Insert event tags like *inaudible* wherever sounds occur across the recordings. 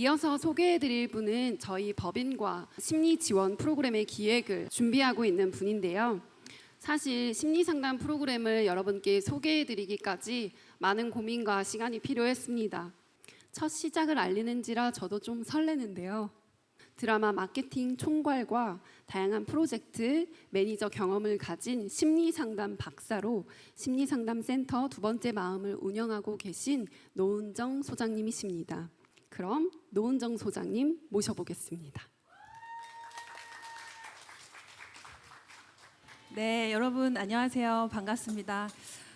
이어서 소개해드릴 분은 저희 법인과 심리 지원 프로그램의 기획을 준비하고 있는 분인데요. 사실 심리 상담 프로그램을 여러분께 소개해드리기까지 많은 고민과 시간이 필요했습니다. 첫 시작을 알리는지라 저도 좀 설레는데요. 드라마 마케팅 총괄과 다양한 프로젝트, 매니저 경험을 가진 심리 상담 박사로 심리 상담 센터 두 번째 마음을 운영하고 계신 노은정 소장님이십니다. 그럼 노은정 소장님 모셔보겠습니다. 네, 여러분 안녕하세요. 반갑습니다.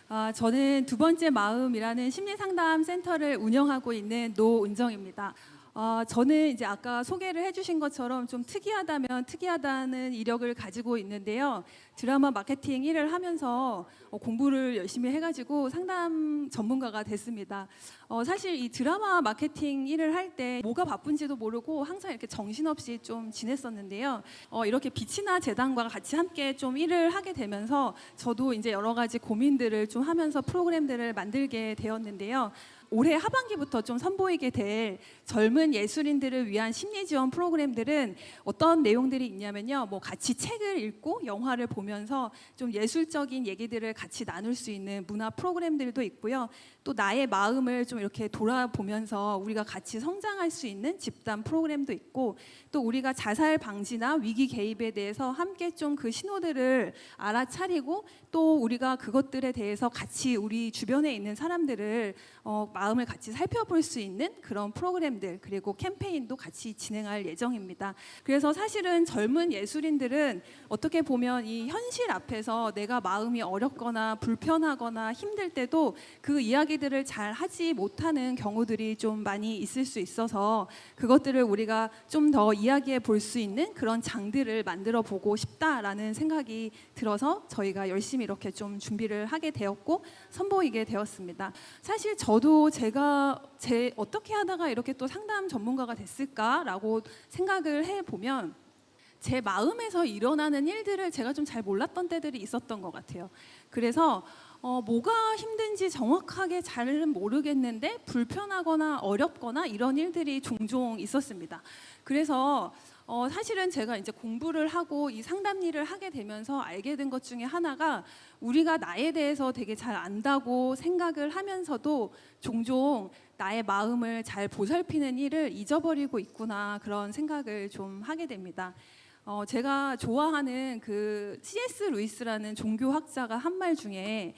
아, 저는 두 번째 마음이라는 심리 상담 센터를 운영하고 있는 노은정입니다. 아, 저는 이제 아까 소개를 해주신 것처럼 좀 특이하다면 특이하다는 이력을 가지고 있는데요. 드라마 마케팅 일을 하면서 어, 공부를 열심히 해가지고 상담 전문가가 됐습니다. 어, 사실 이 드라마 마케팅 일을 할 때 뭐가 바쁜지도 모르고 항상 이렇게 정신없이 좀 지냈었는데요. 어, 이렇게 빛이나 재단과 같이 함께 좀 일을 하게 되면서 저도 이제 여러 가지 고민들을 좀 하면서 프로그램들을 만들게 되었는데요. 올해 하반기부터 좀 선보이게 될 젊은 예술인들을 위한 심리 지원 프로그램들은 어떤 내용들이 있냐면요. 뭐 같이 책을 읽고 영화를 보면서 좀 예술적인 얘기들을 같이 나눌 수 있는 문화 프로그램들도 있고요. 또 나의 마음을 좀 이렇게 돌아보면서 우리가 같이 성장할 수 있는 집단 프로그램도 있고 또 우리가 자살 방지나 위기 개입에 대해서 함께 좀 그 신호들을 알아차리고 또 우리가 그것들에 대해서 같이 우리 주변에 있는 사람들을 어, 마음을 같이 살펴볼 수 있는 그런 프로그램들 그리고 캠페인도 같이 진행할 예정입니다. 그래서 사실은 젊은 예술인들은 어떻게 보면 이 현실 앞에서 내가 마음이 어렵거나 불편하거나 힘들 때도 그 이야기들을 잘 하지 못하는 경우들이 좀 많이 있을 수 있어서 그것들을 우리가 좀 더 이야기해 볼 수 있는 그런 장들을 만들어 보고 싶다라는 생각이 들어서 저희가 열심히 이렇게 좀 준비를 하게 되었고 선보이게 되었습니다. 사실 저도 제가 제 어떻게 하다가 이렇게 또 상담 전문가가 됐을까라고 생각을 해 보면 제 마음에서 일어나는 일들을 제가 좀 잘 몰랐던 때들이 있었던 것 같아요. 그래서 어, 뭐가 힘든지 정확하게 잘은 모르겠는데 불편하거나 어렵거나 이런 일들이 종종 있었습니다. 그래서 어, 사실은 제가 이제 공부를 하고 이 상담 일을 하게 되면서 알게 된 것 중에 하나가 우리가 나에 대해서 되게 잘 안다고 생각을 하면서도 종종 나의 마음을 잘 보살피는 일을 잊어버리고 있구나 그런 생각을 좀 하게 됩니다. 어, 제가 좋아하는 그 C.S. 루이스라는 종교학자가 한 말 중에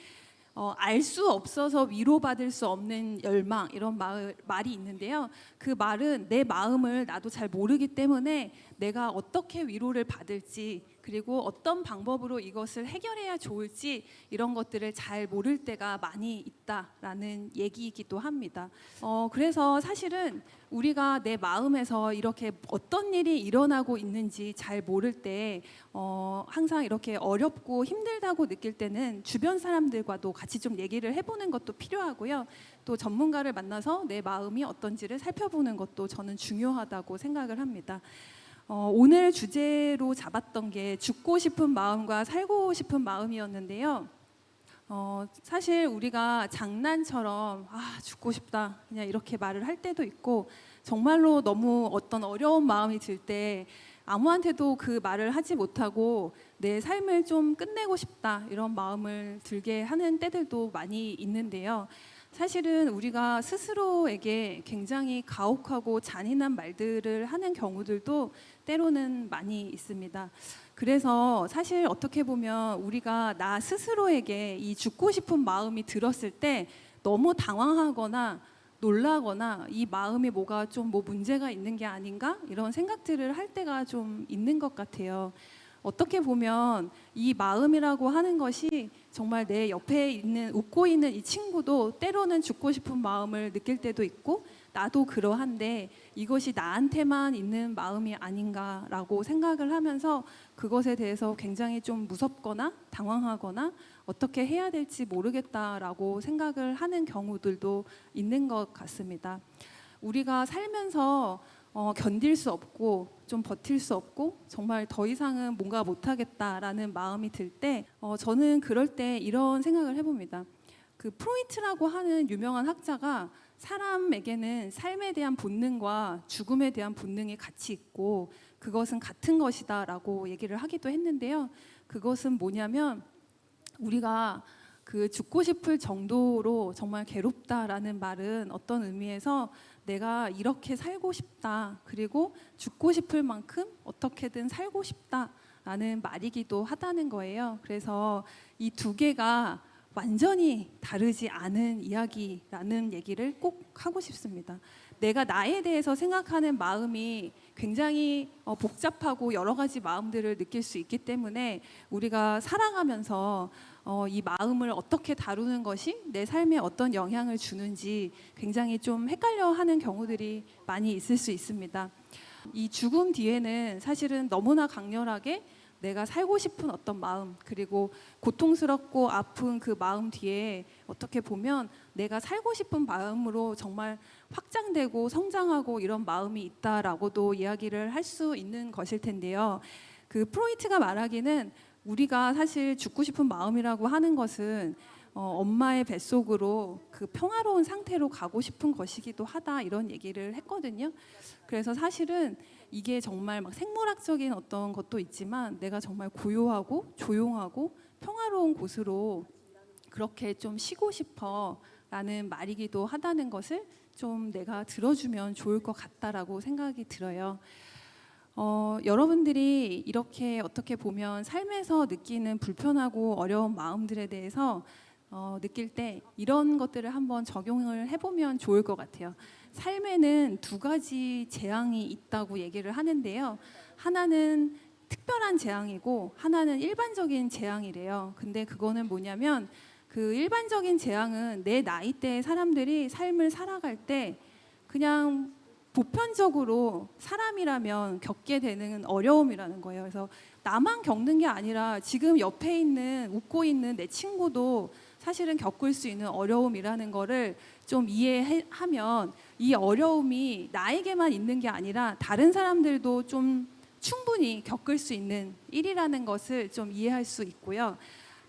어, 알 수 없어서 위로받을 수 없는 열망 이런 말, 말이 있는데요. 그 말은 내 마음을 나도 잘 모르기 때문에 내가 어떻게 위로를 받을지 그리고 어떤 방법으로 이것을 해결해야 좋을지 이런 것들을 잘 모를 때가 많이 있다라는 얘기이기도 합니다. 어, 그래서 사실은 우리가 내 마음에서 이렇게 어떤 일이 일어나고 있는지 잘 모를 때 어, 항상 이렇게 어렵고 힘들다고 느낄 때는 주변 사람들과도 같이 좀 얘기를 해보는 것도 필요하고요. 또 전문가를 만나서 내 마음이 어떤지를 살펴보는 것도 저는 중요하다고 생각을 합니다. 어, 오늘 주제로 잡았던 게 죽고 싶은 마음과 살고 싶은 마음이었는데요. 어, 사실 우리가 장난처럼 아 죽고 싶다 그냥 이렇게 말을 할 때도 있고 정말로 너무 어떤 어려운 마음이 들 때 아무한테도 그 말을 하지 못하고 내 삶을 좀 끝내고 싶다 이런 마음을 들게 하는 때들도 많이 있는데요. 사실은 우리가 스스로에게 굉장히 가혹하고 잔인한 말들을 하는 경우들도 때로는 많이 있습니다. 그래서 사실 어떻게 보면 우리가 나 스스로에게 이 죽고 싶은 마음이 들었을 때 너무 당황하거나 놀라거나 이 마음이 뭐가 좀 뭐 문제가 있는 게 아닌가 이런 생각들을 할 때가 좀 있는 것 같아요. 어떻게 보면 이 마음이라고 하는 것이 정말 내 옆에 있는 웃고 있는 이 친구도 때로는 죽고 싶은 마음을 느낄 때도 있고 나도 그러한데 이것이 나한테만 있는 마음이 아닌가라고 생각을 하면서 그것에 대해서 굉장히 좀 무섭거나 당황하거나 어떻게 해야 될지 모르겠다라고 생각을 하는 경우들도 있는 것 같습니다. 우리가 살면서 어, 견딜 수 없고 좀 버틸 수 없고 정말 더 이상은 뭔가 못하겠다라는 마음이 들 때 어, 저는 그럴 때 이런 생각을 해봅니다. 그 프로이트라고 하는 유명한 학자가 사람에게는 삶에 대한 본능과 죽음에 대한 본능이 같이 있고 그것은 같은 것이다라고 얘기를 하기도 했는데요. 그것은 뭐냐면 우리가 그 죽고 싶을 정도로 정말 괴롭다라는 말은 어떤 의미에서 내가 이렇게 살고 싶다. 그리고 죽고 싶을 만큼 어떻게든 살고 싶다라는 말이기도 하다는 거예요. 그래서 이 두 개가 완전히 다르지 않은 이야기라는 얘기를 꼭 하고 싶습니다. 내가 나에 대해서 생각하는 마음이 굉장히 어, 복잡하고 여러 가지 마음들을 느낄 수 있기 때문에 우리가 살아가면서 어, 이 마음을 어떻게 다루는 것이 내 삶에 어떤 영향을 주는지 굉장히 좀 헷갈려 하는 경우들이 많이 있을 수 있습니다. 이 죽음 뒤에는 사실은 너무나 강렬하게 내가 살고 싶은 어떤 마음 그리고 고통스럽고 아픈 그 마음 뒤에 어떻게 보면 내가 살고 싶은 마음으로 정말 확장되고 성장하고 이런 마음이 있다라고도 이야기를 할 수 있는 것일 텐데요. 그 프로이트가 말하기는 우리가 사실 죽고 싶은 마음이라고 하는 것은 어, 엄마의 뱃속으로 그 평화로운 상태로 가고 싶은 것이기도 하다 이런 얘기를 했거든요. 그래서 사실은 이게 정말 막 생물학적인 어떤 것도 있지만 내가 정말 고요하고 조용하고 평화로운 곳으로 그렇게 좀 쉬고 싶어라는 말이기도 하다는 것을 좀 내가 들어주면 좋을 것 같다라고 생각이 들어요. 어, 여러분들이 이렇게 어떻게 보면 삶에서 느끼는 불편하고 어려운 마음들에 대해서 어, 느낄 때 이런 것들을 한번 적용을 해보면 좋을 것 같아요. 삶에는 두 가지 재앙이 있다고 얘기를 하는데요. 하나는 특별한 재앙이고 하나는 일반적인 재앙이래요. 근데 그거는 뭐냐면 그 일반적인 재앙은 내 나이대의 사람들이 삶을 살아갈 때 그냥 보편적으로 사람이라면 겪게 되는 어려움이라는 거예요. 그래서 나만 겪는 게 아니라 지금 옆에 있는 웃고 있는 내 친구도 사실은 겪을 수 있는 어려움이라는 거를 좀 이해하면 이 어려움이 나에게만 있는 게 아니라 다른 사람들도 좀 충분히 겪을 수 있는 일이라는 것을 좀 이해할 수 있고요.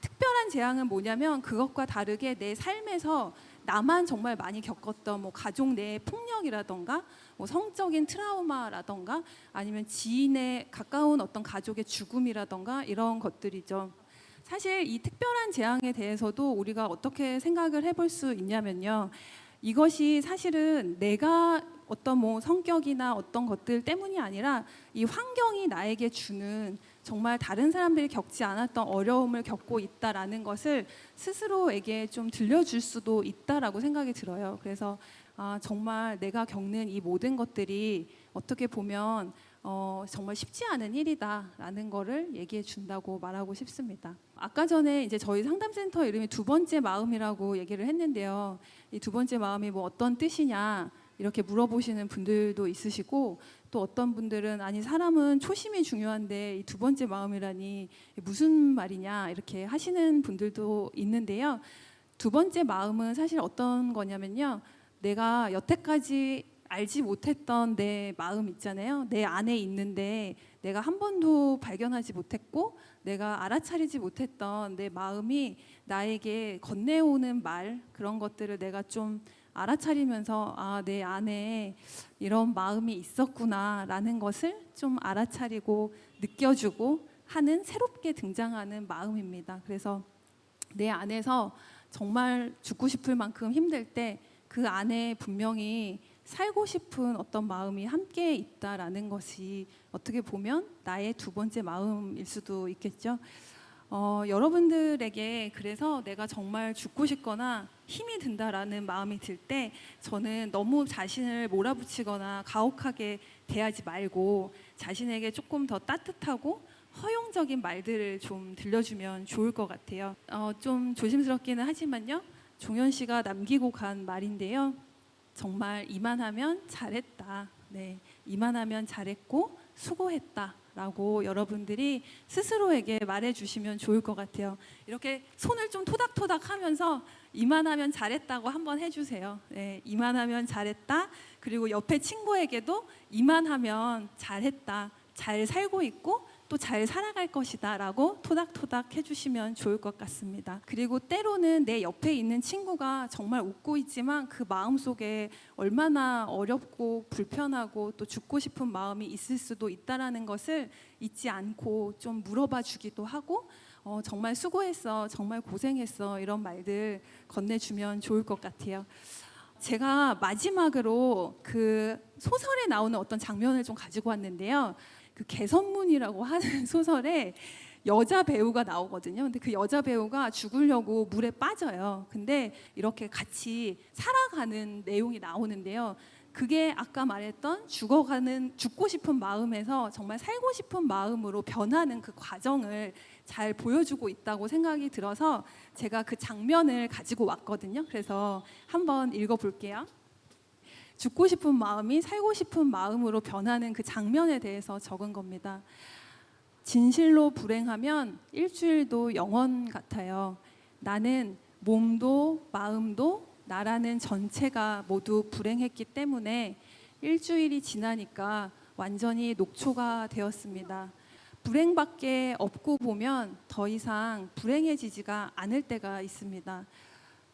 특별한 재앙은 뭐냐면 그것과 다르게 내 삶에서 나만 정말 많이 겪었던 뭐 가족 내의 폭력이라던가 뭐 성적인 트라우마라던가 아니면 지인의 가까운 어떤 가족의 죽음이라던가 이런 것들이죠. 사실 이 특별한 재앙에 대해서도 우리가 어떻게 생각을 해볼 수 있냐면요. 이것이 사실은 내가 어떤 뭐 성격이나 어떤 것들 때문이 아니라 이 환경이 나에게 주는 정말 다른 사람들이 겪지 않았던 어려움을 겪고 있다라는 것을 스스로에게 좀 들려줄 수도 있다라고 생각이 들어요. 그래서 아, 정말 내가 겪는 이 모든 것들이 어떻게 보면 어, 정말 쉽지 않은 일이다라는 거를 얘기해 준다고 말하고 싶습니다. 아까 전에 이제 저희 상담센터 이름이 두 번째 마음이라고 얘기를 했는데요. 이 두 번째 마음이 뭐 어떤 뜻이냐 이렇게 물어보시는 분들도 있으시고 또 어떤 분들은 아니 사람은 초심이 중요한데 이 두 번째 마음이라니 무슨 말이냐 이렇게 하시는 분들도 있는데요. 두 번째 마음은 사실 어떤 거냐면요. 내가 여태까지 알지 못했던 내 마음 있잖아요. 내 안에 있는데 내가 한 번도 발견하지 못했고 내가 알아차리지 못했던 내 마음이 나에게 건네오는 말 그런 것들을 내가 좀 알아차리면서 아, 내 안에 이런 마음이 있었구나라는 것을 좀 알아차리고 느껴주고 하는 새롭게 등장하는 마음입니다. 그래서 내 안에서 정말 죽고 싶을 만큼 힘들 때 그 안에 분명히 살고 싶은 어떤 마음이 함께 있다라는 것이 어떻게 보면 나의 두 번째 마음일 수도 있겠죠. 어, 여러분들에게 그래서 내가 정말 죽고 싶거나 힘이 든다라는 마음이 들 때 저는 너무 자신을 몰아붙이거나 가혹하게 대하지 말고 자신에게 조금 더 따뜻하고 허용적인 말들을 좀 들려주면 좋을 것 같아요. 어, 좀 조심스럽기는 하지만요. 종현 씨가 남기고 간 말인데요. 정말 이만하면 잘했다. 네, 이만하면 잘했고 수고했다 라고 여러분들이 스스로에게 말해 주시면 좋을 것 같아요. 이렇게 손을 좀 토닥토닥 하면서 이만하면 잘했다고 한번 해주세요. 네, 이만하면 잘했다. 그리고 옆에 친구에게도 이만하면 잘했다. 잘 살고 있고 또 잘 살아갈 것이다 라고 토닥토닥 해주시면 좋을 것 같습니다. 그리고 때로는 내 옆에 있는 친구가 정말 웃고 있지만 그 마음 속에 얼마나 어렵고 불편하고 또 죽고 싶은 마음이 있을 수도 있다라는 것을 잊지 않고 좀 물어봐 주기도 하고 어, 정말 수고했어, 정말 고생했어 이런 말들 건네주면 좋을 것 같아요. 제가 마지막으로 그 소설에 나오는 어떤 장면을 좀 가지고 왔는데요. 그 개선문이라고 하는 *laughs* 소설에 여자 배우가 나오거든요. 근데 그 여자 배우가 죽으려고 물에 빠져요. 근데 이렇게 같이 살아가는 내용이 나오는데요. 그게 아까 말했던 죽어가는 죽고 싶은 마음에서 정말 살고 싶은 마음으로 변하는 그 과정을 잘 보여주고 있다고 생각이 들어서 제가 그 장면을 가지고 왔거든요. 그래서 한번 읽어볼게요. 죽고 싶은 마음이 살고 싶은 마음으로 변하는 그 장면에 대해서 적은 겁니다. 진실로 불행하면 일주일도 영원 같아요. 나는 몸도 마음도 나라는 전체가 모두 불행했기 때문에 일주일이 지나니까 완전히 녹초가 되었습니다. 불행밖에 없고 보면 더 이상 불행해지지가 않을 때가 있습니다.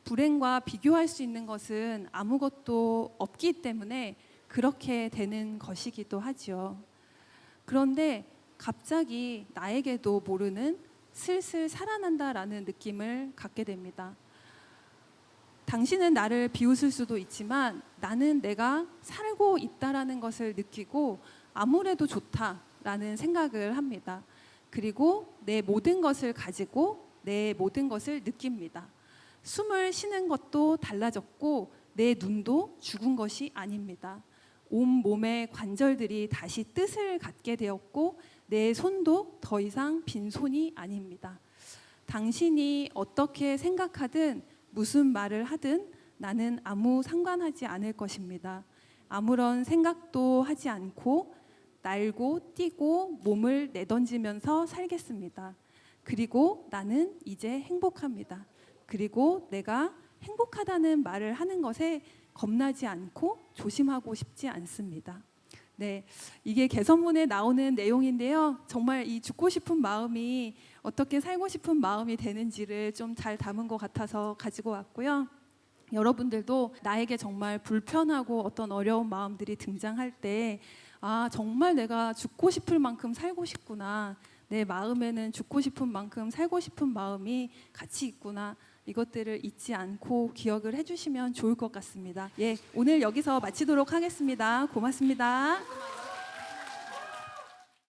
불행과 비교할 수 있는 것은 아무것도 없기 때문에 그렇게 되는 것이기도 하지요. 그런데 갑자기 나에게도 모르는 슬슬 살아난다라는 느낌을 갖게 됩니다. 당신은 나를 비웃을 수도 있지만 나는 내가 살고 있다라는 것을 느끼고 아무래도 좋다라는 생각을 합니다. 그리고 내 모든 것을 가지고 내 모든 것을 느낍니다. 숨을 쉬는 것도 달라졌고 내 눈도 죽은 것이 아닙니다. 온 몸의 관절들이 다시 뜻을 갖게 되었고 내 손도 더 이상 빈손이 아닙니다. 당신이 어떻게 생각하든 무슨 말을 하든 나는 아무 상관하지 않을 것입니다. 아무런 생각도 하지 않고 날고 뛰고 몸을 내던지면서 살겠습니다. 그리고 나는 이제 행복합니다. 그리고 내가 행복하다는 말을 하는 것에 겁나지 않고 조심하고 싶지 않습니다. 네, 이게 개선문에 나오는 내용인데요. 정말 이 죽고 싶은 마음이 어떻게 살고 싶은 마음이 되는지를 좀 잘 담은 것 같아서 가지고 왔고요. 여러분들도 나에게 정말 불편하고 어떤 어려운 마음들이 등장할 때, 아, 정말 내가 죽고 싶을 만큼 살고 싶구나. 내 마음에는 죽고 싶은 만큼 살고 싶은 마음이 같이 있구나. 이것들을 잊지 않고 기억을 해주시면 좋을 것 같습니다. 예, 오늘 여기서 마치도록 하겠습니다. 고맙습니다.